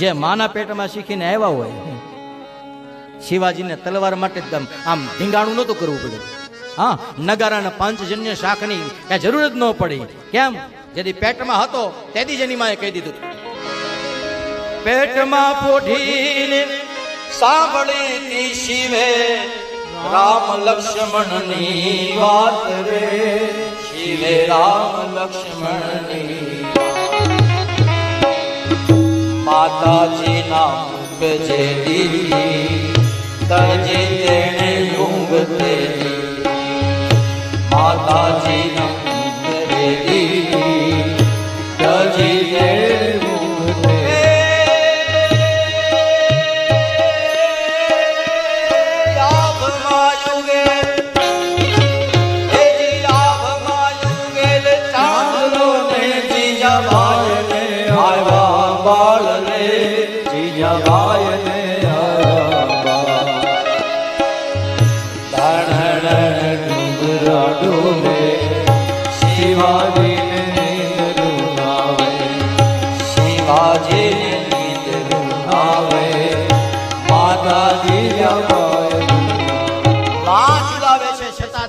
જે માના પેટમાં શીખીને આવ્યા હોય, શિવાજીને તલવાર માટે આમ ધીંગાણું નહોતું કરવું પડ્યું. હા, નગારાના પાંચજન્ય શાખની ક્યાં જરૂર જ ન પડી. કેમ? જેથી પેટમાં હતો તેથી જ એની માએ કહી દીધું. પેટમાં પોઢીને સાંભળી શિવે રામ લક્ષ્મણની વાત રે. શિવે રામ લક્ષ્મણની માતાજીના મુખ જે દીધી તજે તેણે યુગ તેરી માતાજીના મુખ જે દીધી તજે તેણે યુગ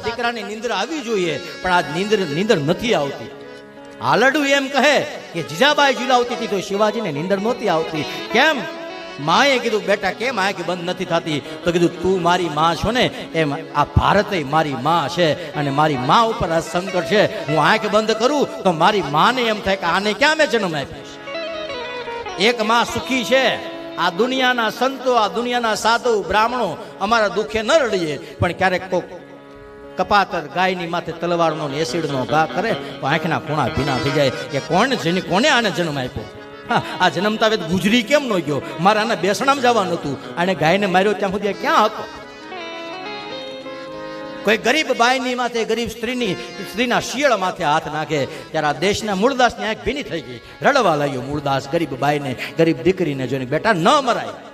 દીકરાની નિંદ્ર આવી જોઈએ, પણ આ નિંદર નિંદર નથી આવતી. આલડું એમ કહે કે જીજાબાઈ જુલાવતી હતી તો શિવાજીને નિંદર નહોતી આવતી. કેમ? માએ કીધું, બેટા, કેમ આંખ બંધ નથી થતી? તો કીધું, તું મારી માં છો ને, એમ આ ભારતે મારી માં છે અને મારી માં ઉપર આ સંકટ છે. હું આંખ બંધ કરું તો મારી માને એમ થાય કે આને ક્યાં મેં જન્મ આપ્યો એક માં સુખી છે. આ દુનિયાના સંતો, આ દુનિયાના સાધુ, બ્રાહ્મણો અમારા દુઃખે ન રડીએ. પણ ક્યારેક કોક કપાતર ગાયની માથે તલવારનો એસિડનો ઘા કરે તો આંખના ખૂણા ભીના થઈ જાય કે કોણ જેને, કોને આને જન્મ આપ્યો? આ જન્મતા વેદ ગુજરી કેમ ન ગયો? મારે આને બેસણામાં જવાનું હતું. આને ગાયને માર્યો ત્યાં સુધી ક્યાં હતો? કોઈ ગરીબ બાઈની માથે, ગરીબ સ્ત્રીની, સ્ત્રીના શિયળ માથે હાથ નાખે, ત્યારે આ દેશના મૂળદાસની આંખ ભીની થઈ ગઈ. રડવા લાગ્યો મૂળદાસ ગરીબ બાયને ગરીબ દીકરીને જોઈને બેટા ન મરાય.